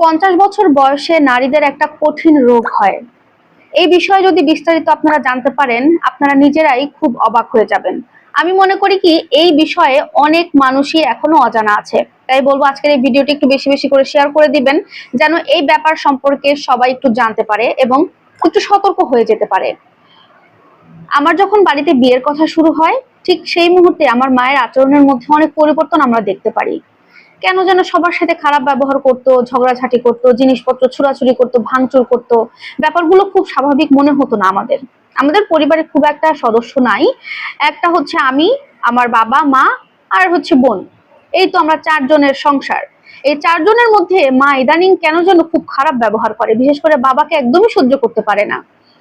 পঞ্চাশ বছর বয়সে নারীদের একটা কঠিন রোগ হয়। এই বিষয়ে যদি বিস্তারিত আপনারা জানতে পারেন, আপনারা নিজেরাই খুব অবাক হয়ে যাবেন। আমি মনে করি কি, এই বিষয়ে অনেক মানুষই এখনও অজানা আছে। তাই বলব, আজকের এই ভিডিওটি একটু বেশি বেশি করে শেয়ার করে দিবেন, যেন এই ব্যাপার সম্পর্কে সবাই একটু জানতে পারে এবং একটু সতর্ক হয়ে যেতে পারে। আমার যখন বাড়িতে বিয়ের কথা শুরু হয়, ঠিক সেই মুহূর্তে আমার মায়ের আচরণের মধ্যে অনেক পরিবর্তন আমরা দেখতে পারি। কেন যেন সবার সাথে খারাপ ব্যবহার করতো, ঝগড়াঝাটি করতো, জিনিসপত্র ছুড়াছুড়ি করতো, ভাঙচুর করতো। ব্যাপারগুলো খুব স্বাভাবিক মনে হতো না আমাদের। আমাদের পরিবারে খুব একটা সদস্য নাই। একটা হচ্ছে আমি, আমার বাবা, মা, আর হচ্ছে বোন। এই তো আমরা চারজনের সংসার। এই চারজনের মধ্যে মা ইদানিং কেন যেন খুব খারাপ ব্যবহার করে, বিশেষ করে বাবাকে একদমই সহ্য করতে পারে না।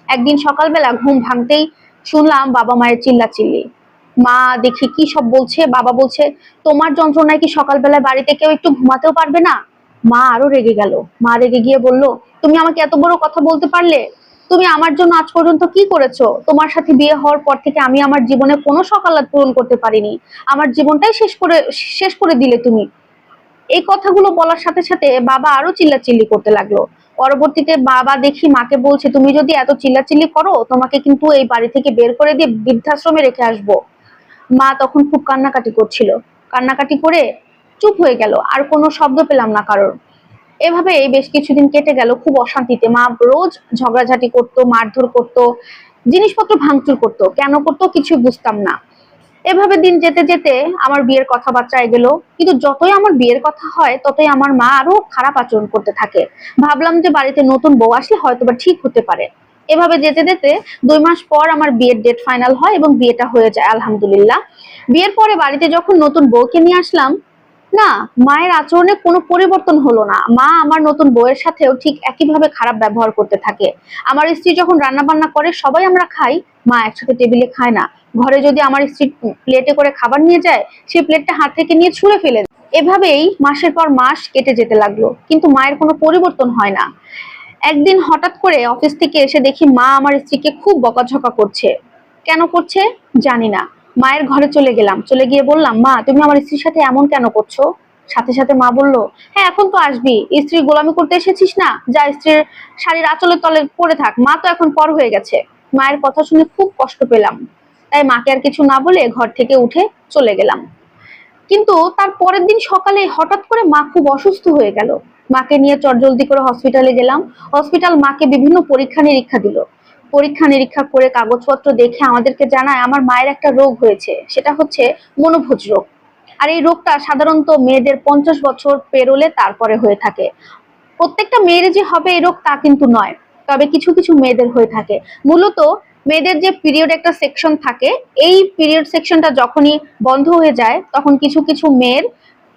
একদিন সকালবেলা ঘুম ভাঙতেই শুনলাম বাবা মায়ের চিল্লাচিল্লি। মা দেখি কি সব বলছে, বাবা বলছে, তোমার যন্ত্রণায় কি সকালবেলা বাড়িতে কেউ একটু ঘুমাতেও পারবে না? মা আরও রেগে গেল। মা রেগে গিয়ে বলল, তুমি আমাকে এত বড় কথা বলতে পারলে? তুমি আমার জন্য আজ পর্যন্ত কি করেছ? তোমার সাথে বিয়ে হওয়ার পর থেকে আমি আমার জীবনে কোনো সকালাত পূরণ করতে পারিনি। আমার জীবনটাই শেষ করে শেষ করে দিলে তুমি। এই কথাগুলো বলার সাথে সাথে বাবা আরও চিল্লাচিল্লি করতে লাগল। পরবর্তীতে বাবা দেখি মাকে বলছে, তুমি যদি এত চিল্লাচিল্লি করো, তোমাকে কিন্তু এই বাড়ি থেকে বের করে দিয়ে বৃদ্ধাশ্রমে রেখে আসব। মা তখন খুব কান্নাকাটি করছিল। কান্নাকাটি করে চুপ হয়ে গেল, আর কোনো শব্দ পেলাম না কারোর। এভাবে বেশ কিছুদিন কেটে গেল খুব অশান্তিতে। মা রোজ ঝগড়াঝাটি করতো, মারধর করতো, জিনিসপত্র ভাঙচুর করতো। কেন করতো কিছু বুঝতাম না। এভাবে দিন যেতে যেতে আমার বিয়ের কথাবার্তা এগেলো। কিন্তু যতই আমার বিয়ের কথা হয়, ততই আমার মা আরও খারাপ আচরণ করতে থাকে। ভাবলাম যে বাড়িতে নতুন বউ আসলে হয়তো বা ঠিক হতে পারে। এভাবে যেতে যেতে দুই মাস পর আমার বিয়ের ডেট ফাইনাল হয় এবং বিয়েটা হয়ে যায়, আলহামদুলিল্লাহ। বিয়ের পরে বাড়িতে যখন নতুন বউকে নিয়ে আসলাম, না, মায়ের আচরণে কোনো পরিবর্তন হলো না। মা আমার নতুন বউয়ের সাথেও ঠিক একইভাবে খারাপ ব্যবহার করতে থাকে। আমার স্ত্রী যখন রান্না বান্না করে, সবাই আমরা খাই, মা একসাথে টেবিলে খায় না। ঘরে যদি আমার স্ত্রী প্লেটে করে খাবার নিয়ে যায় সেই প্লেটটা হাত থেকে নিয়ে ছুঁড়ে ফেলে এভাবেই মাসের পর মাস কেটে যেতে লাগল, কিন্তু মায়ের কোনো পরিবর্তন হয় না। একদিন হঠাৎ করে অফিস থেকে এসে দেখি মা আমার স্ত্রীকে খুব বকাঝকা করছে। কেন করছে? জানি না। মায়ের ঘরে চলে গেলাম। চলে গিয়ে বললাম, মা, তুমি আমার স্ত্রীর সাথে এমন কেন করছ? সাথে সাথে মা বলল হ্যাঁ এখন তো আসবি। স্ত্রীর গোলামি করতে এসেছিস না? যা স্ত্রীর শাড়ির আঁচলের তলে পড়ে থাক। মা তো এখন পর হয়ে গেছে। মায়ের কথা শুনে খুব কষ্ট পেলাম। তাই মাকে আর কিছু না বলে ঘর থেকে উঠে চলে গেলাম। কিন্তু তার পরের দিন সকালে হঠাৎ করে মা খুব অসুস্থ হয়ে গেল। মাকে নিয়ে চটজলদি করে হসপিটালে গেলাম। হসপিটাল মাকে বিভিন্ন পরীক্ষা নিরীক্ষা দিল। পরীক্ষা নিরীক্ষা করে কাগজপত্র দেখে আমাদেরকে জানায়, আমার মায়ের একটা রোগ হয়েছে, সেটা হচ্ছে মনোভোজ রোগ। আর এই রোগটা সাধারণত মেয়েদের পঞ্চাশ বছর পেরোলে তারপরে হয়ে থাকে। প্রত্যেকটা মেয়ের যে হবে এই রোগ তা কিন্তু নয়, তবে কিছু কিছু মেয়েদের হয়ে থাকে। মূলত মেয়েদের যে পিরিয়ড একটা সেকশন থাকে, এই পিরিয়ড সেকশনটা যখনই বন্ধ হয়ে যায়, তখন কিছু কিছু মেয়ের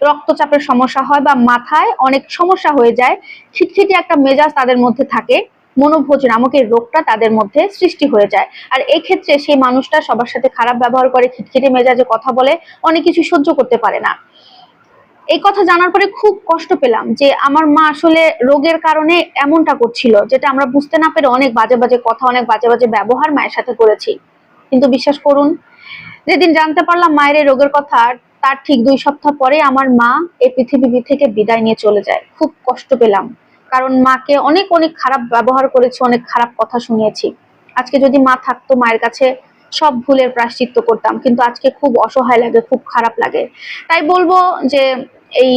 রক্তচাপের সমস্যা হয় বা মাথায় অনেক সমস্যা হয়ে যায়, খিটখিটে একটা মেজাজ তাদের মধ্যে থাকে মনোভোজ নামক এই রোগটা তাদের মধ্যে সৃষ্টি হয়ে যায়। আর ক্ষেত্রে সেই মানুষটা সবার সাথে খারাপ ব্যবহার করে, খিটখিটে মেজাজে কথা বলে, অনেক কিছু সহ্য করতে পারে না। এই কথা জানার পরে খুব কষ্ট পেলাম যে আমার মা আসলে রোগের কারণে এমনটা করছিল, যেটা আমরা বুঝতে না পেরে অনেক বাজে বাজে কথা, অনেক বাজে বাজে ব্যবহার মায়ের সাথে করেছি। কিন্তু বিশ্বাস করুন, যেদিন জানতে পারলাম মায়ের রোগের কথা তার ঠিক দুই সপ্তাহ পরে আমার মা এই পৃথিবী থেকে বিদায় নিয়ে চলে যায়। খুব কষ্ট পেলাম। কারণ মাকে অনেক অনেক খারাপ ব্যবহার করেছি, অনেক খারাপ কথা শুনিয়েছি। আজকে যদি মা থাকতো, মায়ের কাছে সব ভুলের প্রায়শ্চিত্ত করতাম। কিন্তু আজকে খুব অসহায় লাগে, খুব খারাপ লাগে। তাই বলব যে এই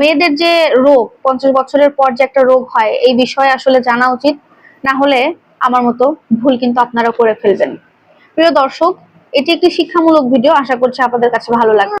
মেয়েদের যে রোগ, পঞ্চাশ বছরের পর যে একটা রোগ হয়, এই বিষয়ে আসলে জানা উচিত। না হলে আমার মতো ভুল কিন্তু আপনারা করে ফেলবেন। প্রিয় দর্শক এটি একটি শিক্ষামূলক ভিডিও। আশা করছি আপনাদের কাছে ভালো লাগবে।